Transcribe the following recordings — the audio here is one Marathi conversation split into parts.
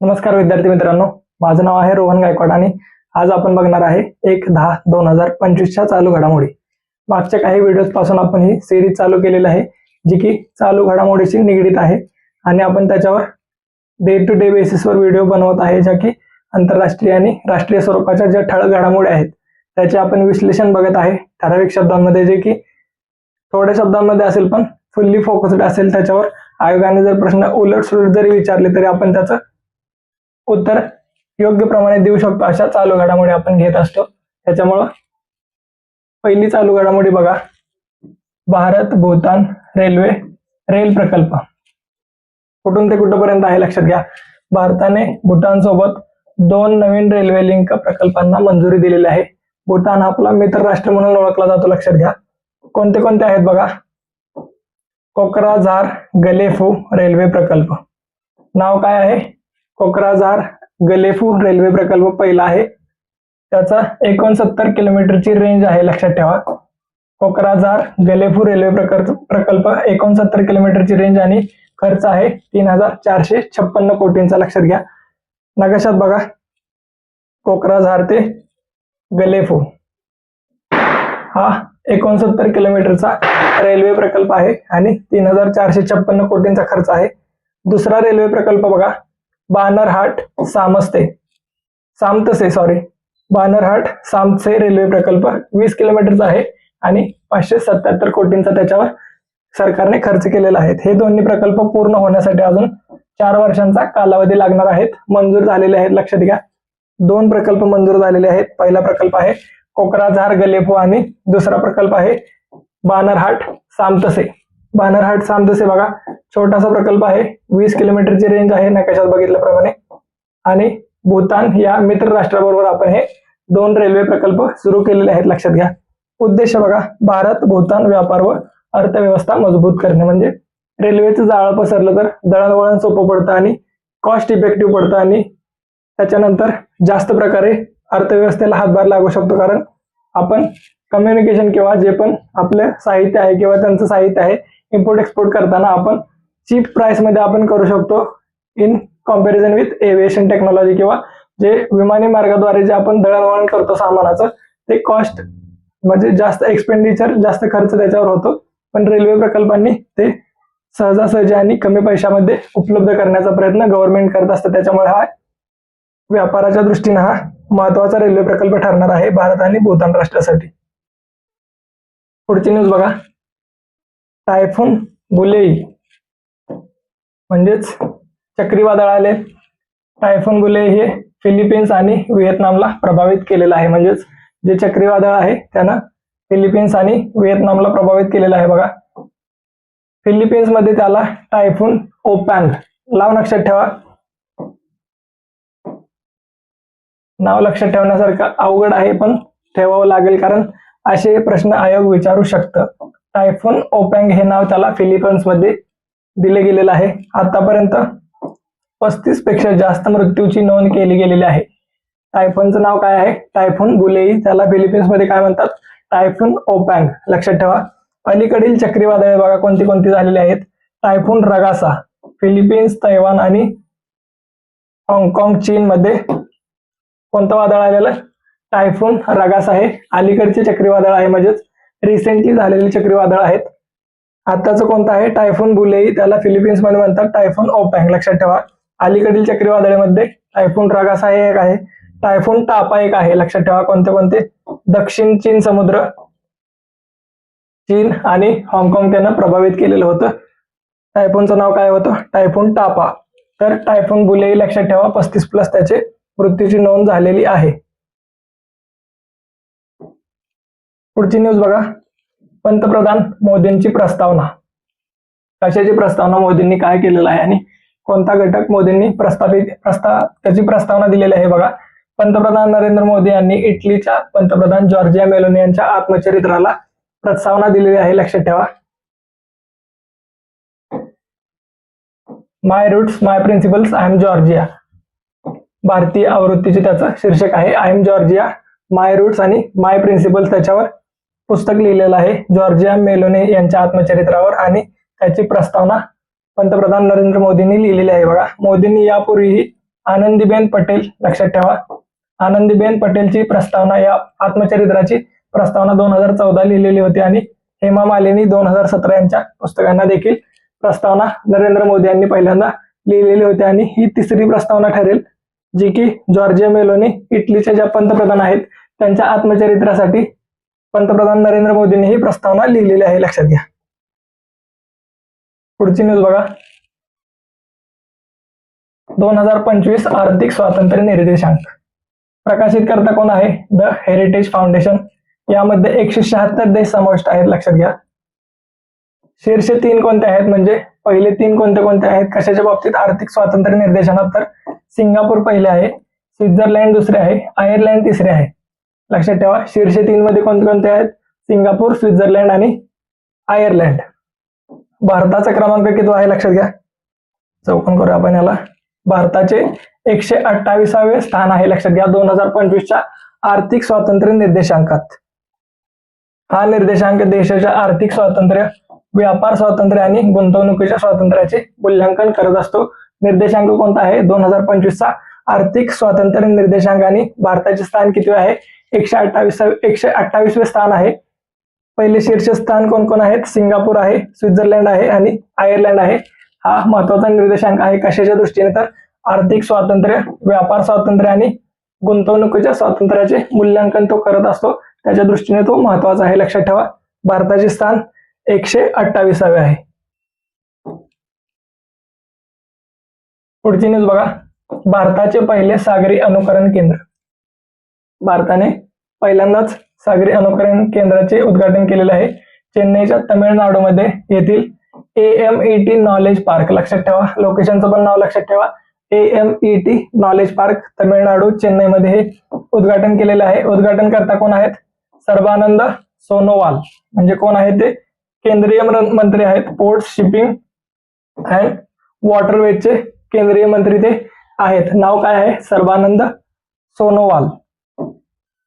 नमस्कार विद्यार्थी मित्रांनो. माझं नाव आहे रोहन गायकवाड आणि आज आपण बघणार आहे एक दहा दोन हजार पंचवीसच्या चालू घडामोडी. मागच्या काही व्हिडिओजपासून आपण ही सिरीज चालू केलेली आहे जी की चालू घडामोडीशी निगडीत आहे. आणि आपण त्याच्यावर डे टू डे बेसिसवर व्हिडिओ बनवत आहे ज्या की आंतरराष्ट्रीय आणि राष्ट्रीय स्वरूपाच्या ज्या ठळक घडामोडी आहेत त्याचे आपण विश्लेषण बघत आहे. ठराविक शब्दांमध्ये जे की थोड्या शब्दांमध्ये असेल पण फुल्ली फोकस्ड असेल त्याच्यावर आयोगाने जर प्रश्न उलट सुलट जरी विचारले तरी आपण त्याचं उत्तर योग्य प्रमाणे देऊ शकतो. अशा चालू घडामोडी आपण घेत असतो. त्याच्यामुळं पहिली चालू घडामोडी बघा. भारत भूतान रेल्वे रेल प्रकल्प. कुठून ते कुठपर्यंत आहे लक्षात घ्या. भारताने भूतान सोबत दोन नवीन रेल्वे लिंक प्रकल्पांना मंजुरी दिलेली आहे. भूतान आपला मित्र राष्ट्र म्हणून ओळखला जातो लक्षात घ्या. कोणते कोणते आहेत बघा? कोकराझार गलेफू रेल्वे प्रकल्प. नाव काय आहे? कोकराझार गलेफू रेल्वे प्रकल्प पहिला आहे. त्याचा एकोणसत्तर किलोमीटरची रेंज आहे लक्षात ठेवा. कोकराझार गलेफू रेल्वे प्रकल्प प्रकल्प एकोणसत्तर किलोमीटरची रेंज आणि खर्च आहे तीन हजार चारशे छप्पन्न कोटींचा लक्षात घ्या. नकाशात बघा. कोकराझार ते गलेफू. हा एकोणसत्तर किलोमीटरचा रेल्वे प्रकल्प आहे आणि तीन हजार चारशे छप्पन्न कोटींचा खर्च आहे. दुसरा रेल्वे प्रकल्प बघा. बानरहाट सामस्ते. सामतसे सॉरी बानरहाट सामसे रेल्वे प्रकल्प वीस किलोमीटरचा आहे आणि पाचशे सत्याहत्तर कोटींचा त्याच्यावर सरकारने खर्च केलेला आहे. हे दोन्ही प्रकल्प पूर्ण होण्यासाठी अजून चार वर्षांचा कालावधी लागणार आहेत. मंजूर झालेले आहेत लक्षात घ्या. दोन प्रकल्प मंजूर झालेले आहेत. पहिला प्रकल्प आहे कोकराझार गलेफो आणि दुसरा प्रकल्प आहे बानरहाट सामतसे. बानरहाट सामतसे बघा छोटासा प्रकल्प आहे. वीस किलोमीटरची रेंज आहे नकाशात बघितल्याप्रमाणे. आणि भूतान या मित्र राष्ट्राबरोबर आपण हे दोन रेल्वे प्रकल्प सुरू केलेले आहेत लक्षात घ्या. उद्देश बघा भारत भूतान व्यापार व अर्थव्यवस्था मजबूत करणे. म्हणजे रेल्वेचं जाळं पसरलं तर दळणवळण सोपं पडतं आणि कॉस्ट इफेक्टिव्ह पडतं आणि त्याच्यानंतर जास्त प्रकारे अर्थव्यवस्थेला हातभार लागू शकतो. कारण आपण कम्युनिकेशन किंवा जे पण आपलं साहित्य आहे किंवा त्यांचं साहित्य आहे इम्पोर्ट एक्सपोर्ट करताना आपण चीप प्राइसमध्ये आपण करू शकतो in comparison with aviation technology किंवा जे विमानी मार्गाद्वारे जे आपण दळणवळण करतो सामानाचं ते कॉस्ट म्हणजे जास्त एक्सपेंडिचर जास्त खर्च त्याच्यावर होतो. पण रेल्वे प्रकल्पांनी ते सहजासहजी आणि कमी पैशामध्ये उपलब्ध करण्याचा प्रयत्न गव्हर्नमेंट करत असतं. त्याच्यामुळे हा व्यापाराच्या दृष्टीने हा महत्त्वाचा रेल्वे प्रकल्प ठरणार आहे भारत आणि भूतान राष्ट्रासाठी. पुढची न्यूज बघा. टायफून बुलेई म्हणजेच चक्रीवादळ आले. टायफून बुलेई हे फिलिपिन्स आणि व्हिएतनामला प्रभावित केलेलं आहे. म्हणजेच जे चक्रीवादळ आहे त्यानं फिलिपिन्स आणि व्हिएतनामला प्रभावित केलेलं आहे. बघा. फिलिपिन्समध्ये त्याला टायफून ओपॅन. लाव लक्षात ठेवा. नाव लक्षात ठेवण्यासारखं अवघड आहे पण ठेवावं लागेल कारण असे प्रश्न आयोग विचारू शकतं. टायफून ओपँग हे नाव त्याला फिलिपिन्समध्ये दिले गेलेलं आहे. आतापर्यंत पस्तीसपेक्षा जास्त मृत्यूची नोंद केली गेलेली आहे. टायफूनचं नाव काय आहे? टायफून बुलेई त्याला फिलिपिन्समध्ये काय म्हणतात? टायफून ओपँग लक्षात ठेवा. अलीकडील चक्रीवादळे बघा कोणती कोणती झालेली आहेत? टायफून रगासा फिलिपिन्स तैवान आणि हाँगकाँग चीन मध्ये कोणतं वादळ आलेलं? टायफून रगास आहे. अलीकडचे चक्रीवादळ आहे म्हणजेच रिसेंटली झालेले चक्रीवादळ आहेत. आताचं कोणतं आहे? टायफून बुलेई त्याला फिलिपिन्समध्ये म्हणतात टायफून ओपँग लक्षात ठेवा. अलीकडील चक्रीवादळामध्ये टायफून रागासा हे एक आहे. टायफून टापा एक आहे. लक्षात ठेवा. कोणते कोणते? दक्षिण चीन समुद्र. चीन आणि हाँगकाँग त्यांना प्रभावित केलेलं होतं. टायफूनचं नाव काय होतं? टायफून टापा तर टायफून बुलेई लक्षात ठेवा. पस्तीस प्लस त्याचे मृत्यूची नोंद झालेली आहे. पुढची न्यूज बघा. पंतप्रधान मोदींची प्रस्तावना. कशाची प्रस्तावना मोदींनी काय केलेलं आहे आणि कोणता घटक मोदींनी प्रस्तावित प्रस्ताव त्याची प्रस्तावना दिलेली आहे बघा. पंतप्रधान नरेंद्र मोदी यांनी इटलीच्या पंतप्रधान जॉर्जिया मेलोनी यांच्या आत्मचरित्राला प्रस्तावना दिलेली आहे. लक्षात ठेवा. My roots my principles I am Giorgia भारतीय आवृत्तीचे त्याचं शीर्षक आहे. I am Giorgia my roots आणि माय प्रिन्सिपल्स त्याच्यावर पुस्तक लिहिलेलं आहे. जॉर्जिया मेलोने यांच्या आत्मचरित्रावर आणि त्याची प्रस्तावना पंतप्रधान नरेंद्र मोदींनी लिहिलेली आहे. बघा मोदींनी यापूर्वीही आनंदीबेन पटेल लक्षात ठेवा आनंदीबेन पटेलची प्रस्तावना या आत्मचरित्राची प्रस्तावना दोन हजार चौदा लिहिलेली होती आणि हेमा मालिनी दोन हजार सतरा यांच्या पुस्तकांना देखील प्रस्तावना नरेंद्र मोदी यांनी पहिल्यांदा लिहिलेली होती आणि ही तिसरी प्रस्तावना ठरेल जी की जॉर्जिया मेलोनी इटलीच्या ज्या पंतप्रधान आहेत त्यांच्या आत्मचरित्रासाठी पंतप्रधान नरेंद्र मोदींनी ही प्रस्तावना लिहिलेली आहे लक्षात घ्या. पुढची न्यूज बघा. दोन हजार पंचवीस आर्थिक स्वातंत्र्य निर्देशांक. प्रकाशित करता कोण आहे? द हेरिटेज फाउंडेशन यामध्ये एकशे शहात्तर देश समाविष्ट आहेत लक्षात घ्या. शीर्ष तीन कोणते आहेत? म्हणजे पहिले तीन कोणते कोणते आहेत? कशाच्या बाबतीत आर्थिक स्वातंत्र्य निर्देशनात तर सिंगापूर पहिले आहे स्वित्झर्लंड दुसरे आहे आयर्लंड तिसरे आहे. लक्षात ठेवा शीर्ष तीन मध्ये कोणते कोणते आहेत? सिंगापूर स्वित्झर्लंड आणि आयर्लंड. भारताचा क्रमांक किती आहे? लक्षात घ्या. चौकन करू आपण याला. भारताचे एकशे अठ्ठावीसावे स्थान आहे. लक्षात घ्या दोन हजार पंचवीसच्या आर्थिक स्वातंत्र्य निर्देशांकात. हा निर्देशांक देशाच्या आर्थिक स्वातंत्र्य व्यापार स्वातंत्र्य आणि गुंतवणुकीच्या स्वातंत्र्याचे मूल्यांकन करत असतो. निर्देशांक कोणता आहे? दोन हजार पंचवीसचा आर्थिक स्वातंत्र्य निर्देशांक आणि भारताचे स्थान किती आहे? एकशे अठ्ठावीस एकशे अठ्ठावीसवे स्थान आहे. पहिले शीर्षस्थान कोण कोण आहेत? सिंगापूर आहे स्वित्झर्लंड आहे आणि आयर्लंड आहे. हा महत्त्वाचा निर्देशांक आहे कशाच्या दृष्टीने तर? आर्थिक स्वातंत्र्य व्यापार स्वातंत्र्य आणि गुंतवणुकीच्या स्वातंत्र्याचे मूल्यांकन तो करत असतो. त्याच्या दृष्टीने तो महत्त्वाचा आहे. लक्षात ठेवा. भारताचे स्थान एकशे अठ्ठावीसावे आहे. पुढची न्यूज बघा. भारताचे पहिले सागरी अनुकरण केंद्र. भारताने पहिल्यांदाच सागरी अनुकरण केंद्राचे उद्घाटन केलेले आहे. चेन्नईच्या तमिळनाडूमध्ये येथील A M E T knowledge park लक्षात ठेवा लोकेशनचं पण नाव लक्षात ठेवा. A M E T knowledge park Tamil Nadu चेन्नईमध्ये हे उद्घाटन केलेलं आहे. उद्घाटन करता कोण आहेत? सर्वानंद सोनोवाल. म्हणजे कोण आहे ते? केंद्रीय मंत्री आहेत. पोर्ट शिपिंग अँड वॉटरवेजचे केंद्रीय मंत्री ते आहेत. नाव काय आहे? सर्वानंद सोनोवाल.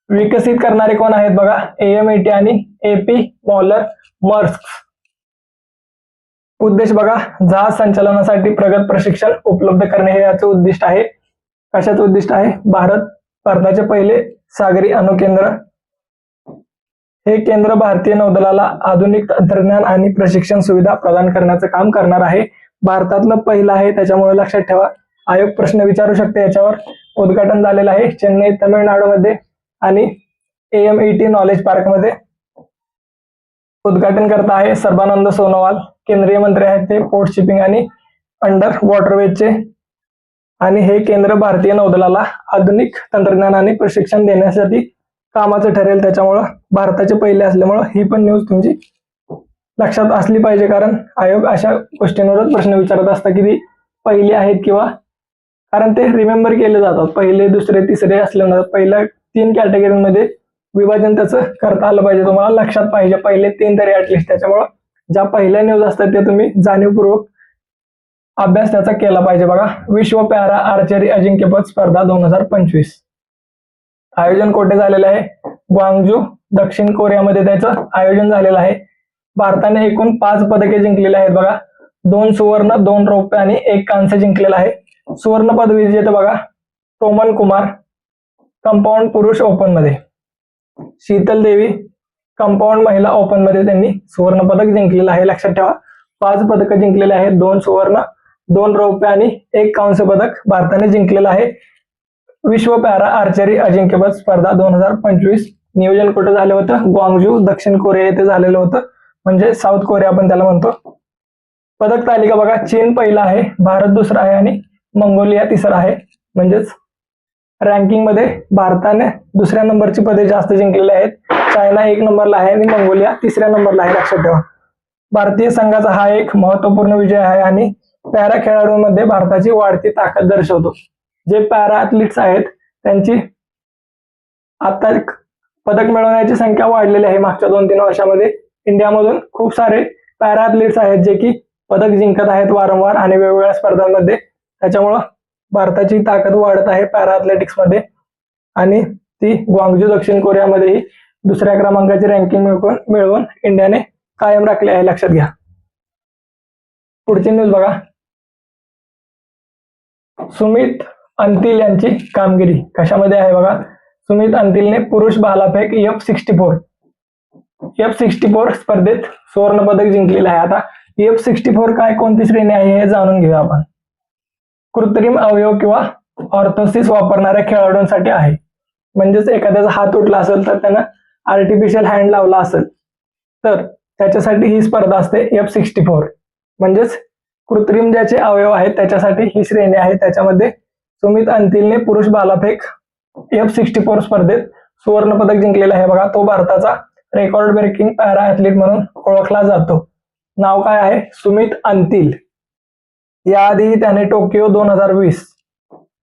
विकसित करणारे कोण आहेत बघा? एएमईटी आणि एपी मॉलर मर्स्क उद्देश बघा जहाज संचालनासाठी प्रगत प्रशिक्षण उपलब्ध करणे हे याचे उद्दिष्ट आहे. कशाचं उद्दिष्ट आहे? भारत भारताचे पहिले सागरी अणुकेंद्र हे केंद्र भारतीय नौदलाला आधुनिक तंत्रज्ञान आणि प्रशिक्षण सुविधा प्रदान करण्याचं काम करणार आहे. भारतातलं पहिलं आहे त्याच्यामुळे लक्षात ठेवा. आयोग प्रश्न विचारू शकते याच्यावर. उद्घाटन झालेलं आहे. चेन्नई तमिळनाडूमध्ये आणि एएम ई टी नॉलेज पार्कमध्ये उद्घाटन करता आहे सर्बानंद सोनोवाल. केंद्रीय मंत्री आहेत ते पोर्ट शिपिंग आणि अंडर वॉटरवेजचे. आणि हे केंद्र भारतीय नौदलाला आधुनिक तंत्रज्ञान आणि प्रशिक्षण देण्यासाठी कामाचं ठरेल. त्याच्यामुळं भारताचे पहिले असल्यामुळं ही पण न्यूज तुमची लक्षात असली पाहिजे. कारण आयोग अशा गोष्टींवरच प्रश्न विचारत असतात की ती पहिली आहेत किंवा कारण ते रिमेंबर केले जातात. पहिले दुसरे तिसरे असल्यामुळे पहिल्या तीन कॅटेगरीमध्ये विभाजन त्याचं करता आलं पाहिजे. तुम्हाला लक्षात पाहिजे पहिले तीन तरी ऍटलिस्ट त्याच्यामुळं ज्या पहिल्या न्यूज असतात त्या तुम्ही जाणीवपूर्वक अभ्यास त्याचा केला पाहिजे. बघा विश्व पॅरा आर्चरी अजिंक्यपद स्पर्धा दोन हजार पंचवीस. आयोजन कोठे झालेलं आहे? ग्वांगजू दक्षिण कोरियामध्ये त्याचं आयोजन झालेलं आहे. भारताने एकूण पाच पदके जिंकलेली आहेत बघा. दोन सुवर्ण दोन रौप्य आणि एक कांस्य जिंकलेला आहे. सुवर्ण पद विजेते बघा टोमन कुमार. कंपाऊंड पुरुष ओपनमध्ये शीतल देवी कंपाऊंड महिला ओपनमध्ये त्यांनी सुवर्ण पदक जिंकलेलं आहे. लक्षात ठेवा पाच पदकं जिंकलेले आहेत. दोन सुवर्ण दोन रौप्य आणि एक कांस्य पदक भारताने जिंकलेलं आहे. विश्व पॅरा आर्चरी अजिंक्यपद स्पर्धा दोन हजार पंचवीस नियोजन कुठं झालं होतं? ग्वांगजू दक्षिण कोरिया येथे झालेलं होतं. म्हणजे साऊथ कोरिया आपण त्याला म्हणतो. पदक तालिका बघा चीन पहिला आहे भारत दुसरा आहे आणि मंगोलिया तिसरा आहे. म्हणजेच रँकिंगमध्ये भारताने दुसऱ्या नंबरची पदे जास्त जिंकलेली आहेत. चायना एक नंबरला आहे आणि मंगोलिया तिसऱ्या नंबरला आहे लक्षात ठेवा. भारतीय संघाचा हा एक महत्त्वपूर्ण विजय आहे आणि पॅरा खेळाडूंमध्ये भारताची वाढती ताकद दर्शवतो. जे पॅरा ऍथलीट्स आहेत त्यांची आता पदक मिळवण्याची संख्या वाढलेली आहे. मागच्या दोन तीन वर्षामध्ये इंडियामधून खूप सारे पॅरा ऍथलीट्स आहेत जे की पदक जिंकत आहेत वारंवार आणि वेगवेगळ्या स्पर्धांमध्ये. त्याच्यामुळं भारताची ताकद वाढत आहे पॅरा मध्ये. आणि ती ग्वांगजू दक्षिण कोरियामध्येही दुसऱ्या क्रमांकाची रँकिंग मिळवून मिळवून इंडियाने कायम राखली आहे. लक्षात घ्या. पुढची न्यूज बघा. सुमित अंतिल यांची कामगिरी कशामध्ये आहे बघा? सुमित अंतिलने पुरुष भालाफेक F sixty four F sixty four स्पर्धेत सुवर्ण पदक जिंकलेलं आहे. आता एफ सिक्स्टी फोर काय कोणती श्रेणी आहे हे जाणून घेऊया आपण. कृत्रिम अवयव किंवा ऑर्थोसिस वापरणाऱ्या खेळाडूंसाठी आहे. म्हणजेच एखाद्याचा हात उठला असेल तर त्यानं आर्टिफिशियल हँड लावला असेल तर त्याच्यासाठी ही स्पर्धा असते एफ सिक्स्टी फोर म्हणजेच कृत्रिम ज्याचे अवयव आहेत त्याच्यासाठी ही श्रेणी आहे. त्याच्यामध्ये सुमित अंतिलने पुरुष बालाफेक एफ सिक्स्टी फोर स्पर्धेत सुवर्ण पदक जिंकलेला आहे. बघा तो भारताचा रेकॉर्ड ब्रेकिंग पॅरा ऍथलीट म्हणून ओळखला जातो. नाव काय आहे? सुमित अंतिल. याआधी त्याने टोकियो दोन हजार वीस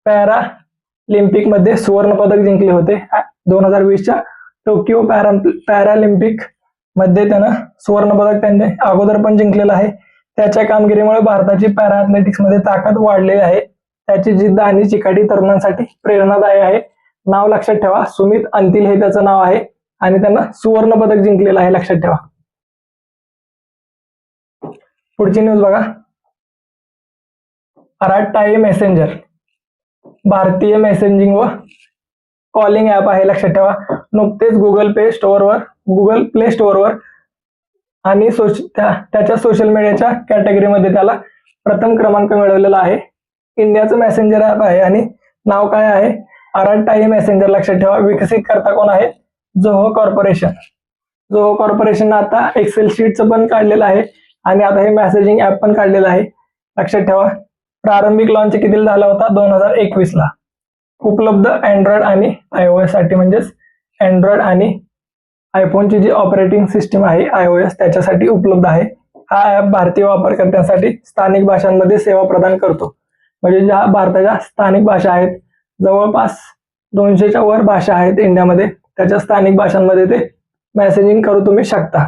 पॅरालिम्पिकमध्ये सुवर्ण पदक जिंकले होते. दोन हजार वीसच्या टोकियो पॅरा पॅरालिम्पिकमध्ये त्यानं सुवर्ण पदक त्यांनी अगोदर पण जिंकलेलं आहे. त्याच्या कामगिरीमुळे भारताची पॅरा मध्ये ताकद वाढलेली आहे. त्याची जिद्द आणि चिकाटी तरुणांसाठी प्रेरणादायी आहे. नाव लक्षात ठेवा सुमित अंतिल हे त्याचं नाव आहे आणि त्यांना सुवर्ण पदक जिंकलेलं आहे लक्षात ठेवा. पुढची न्यूज बघा. अराटाई मेसेंजर भारतीय मेसेंजिंग व कॉलिंग ऍप आहे लक्षात ठेवा. नुकतेच गुगल पे स्टोअरवर गुगल प्ले स्टोअरवर आणि सोश त्याच्या सोशल मीडियाच्या कॅटेगरीमध्ये त्याला प्रथम क्रमांक मिळवलेला आहे. इंडियाचं मेसेंजर ॲप आहे आणि नाव काय आहे? अराटाई मेसेंजर लक्षात ठेवा. विकसित करता कोण आहे? जोहो कॉर्पोरेशन जोहो कॉर्पोरेशन आता एक्सेल शीटचं पण काढलेलं आहे आणि आता हे मेसेजिंग ऍप पण काढलेलं आहे. लक्षात ठेवा. प्रारंभिक लॉन्च किती झाला होता? दोन हजार एकवीस ला उपलब्ध अँड्रॉइड आणि आयओएससाठी म्हणजेच अँड्रॉइड आणि आयफोनची जी ऑपरेटिंग सिस्टीम आहे आयओएस त्याच्यासाठी उपलब्ध आहे. हा ऍप भारतीय वापरकर्त्यांसाठी स्थानिक भाषांमध्ये सेवा प्रदान करतो. म्हणजे ज्या भारताच्या स्थानिक भाषा आहेत जवळपास दोनशेच्या वर भाषा आहेत इंडियामध्ये त्याच्या स्थानिक भाषांमध्ये ते मेसेजिंग करू तुम्ही शकता.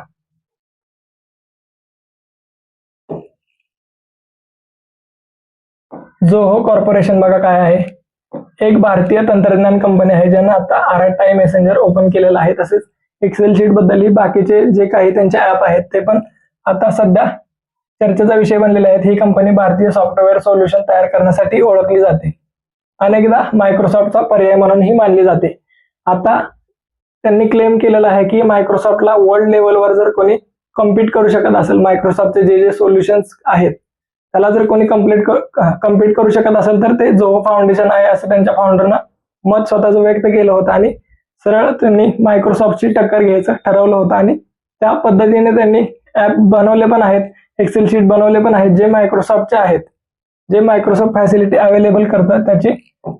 जोहो कॉर्पोरेशन बघा काय आहे. एक भारतीय तंत्रज्ञान कंपनी आहे ज्यांना आता आर टाय मेसेंजर ओपन केलेलं आहे. तसेच एक्सेल शीट बद्दलही बाकीचे जे काही त्यांचे ऍप आहेत ते पण आता सध्या चर्चेचा विषय बनलेले आहेत. ही कंपनी भारतीय सॉफ्टवेअर सोल्युशन तयार करण्यासाठी ओळखली जाते. अनेकदा मायक्रोसॉफ्टचा पर्याय म्हणूनही मानली जाते. आता त्यांनी क्लेम केलेलं आहे की मायक्रोसॉफ्टला वर्ल्ड लेवलवर जर कोणी कम्पीट करू शकत असेल मायक्रोसॉफ्टचे जे जे सोल्युशन्स आहेत त्याला जर कोणी कंप्लीट कंप्लीट करू शकत असेल तर ते जो फाउंडेशन आहे असं त्यांच्या फाउंडरनं मत स्वतःचं व्यक्त केलं होतं आणि सरळ त्यांनी मायक्रोसॉफ्टची टक्कर घ्यायचं ठरवलं होतं आणि त्या पद्धतीने त्यांनी ऍप बनवले पण आहेत एक्सेल शीट बनवले पण आहेत जे मायक्रोसॉफ्टचे आहेत जे मायक्रोसॉफ्ट फॅसिलिटी अवेलेबल करतात त्याची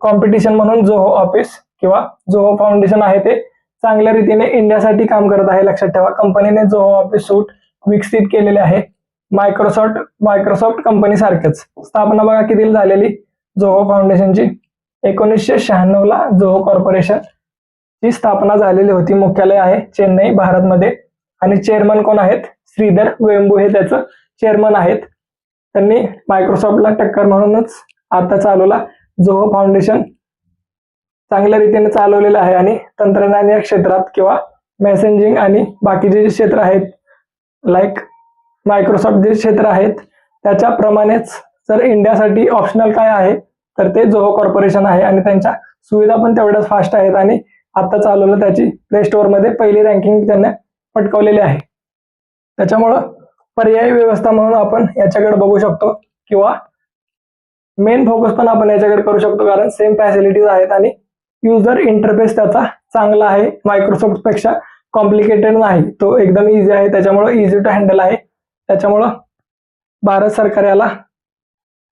कॉम्पिटिशन म्हणून जोहो ऑफिस किंवा जोहो फाउंडेशन आहे ते चांगल्या रीतीने इंडियासाठी काम करत आहे. लक्षात ठेवा कंपनीने जोहो ऑफिस सूट विकसित केलेले आहे. मायक्रोसॉफ्ट मायक्रोसॉफ्ट कंपनी सारखंच. स्थापना बघा किती झालेली? जोहो फाउंडेशनची एकोणीसशे शहाण्णव ला जोहो कॉर्पोरेशन ची स्थापना झालेली होती. मुख्यालय आहे चेन्नई भारतमध्ये. आणि चेअरमन कोण आहेत? श्रीधर वेंबू हे त्याचं चेअरमन आहेत. त्यांनी मायक्रोसॉफ्टला टक्कर म्हणूनच आता चालवला जोहो फाउंडेशन चांगल्या रीतीने चालवलेलं आहे. आणि तंत्रज्ञान या क्षेत्रात किंवा मेसेंजिंग आणि बाकीचे जे क्षेत्र आहेत लाईक मायक्रोसॉफ्ट जे क्षेत्र आहेत त्याच्याप्रमाणेच जर इंडियासाठी ऑप्शनल काय आहे तर ते जोहो कॉर्पोरेशन आहे आणि त्यांच्या सुविधा पण तेवढ्याच फास्ट आहेत आणि आता चालवलं त्याची प्ले स्टोअरमध्ये पहिली रँकिंग त्यांनी पटकवलेली आहे. त्याच्यामुळं पर्यायी व्यवस्था म्हणून आपण याच्याकडे बघू शकतो किंवा मेन फोकस पण आपण याच्याकडे करू शकतो कारण सेम फॅसिलिटीज आहेत आणि युजर इंटरफेस त्याचा चांगला आहे. मायक्रोसॉफ्टपेक्षा कॉम्प्लिकेटेड नाही. तो एकदम इझी आहे. त्याच्यामुळं इझी टू हँडल आहे. त्याच्यामुळं भारत सरकार याला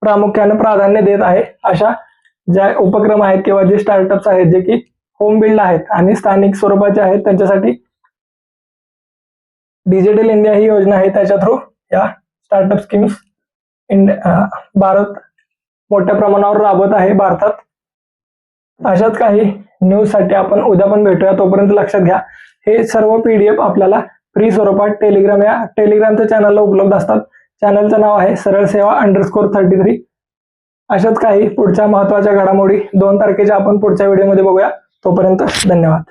प्रामुख्याने प्राधान्य देत आहे. अशा ज्या उपक्रम आहेत किंवा जे स्टार्टअप्स आहेत जे की होम बिल्ड आहेत आणि स्थानिक स्वरूपाचे आहेत त्यांच्यासाठी डिजिटल इंडिया ही योजना आहे. त्याच्या थ्रू या स्टार्टअप स्कीम्स इंडिया भारत मोठ्या प्रमाणावर राबवत आहे भारतात. अशाच काही न्यूजसाठी आपण उद्या पण भेटूया. तोपर्यंत लक्षात घ्या. हे सर्व पीडीएफ आपल्याला फ्री स्वरूपात टेलिग्राम या. टेलिग्रामच्या चॅनलला उपलब्ध असतात. चॅनलचं नाव आहे सरळ सेवा अंडरस्कोर थर्टी थ्री अशाच काही पुढच्या महत्त्वाच्या घडामोडी दोन तारखेच्या आपण पुढच्या व्हिडिओमध्ये बघूया. तोपर्यंत धन्यवाद.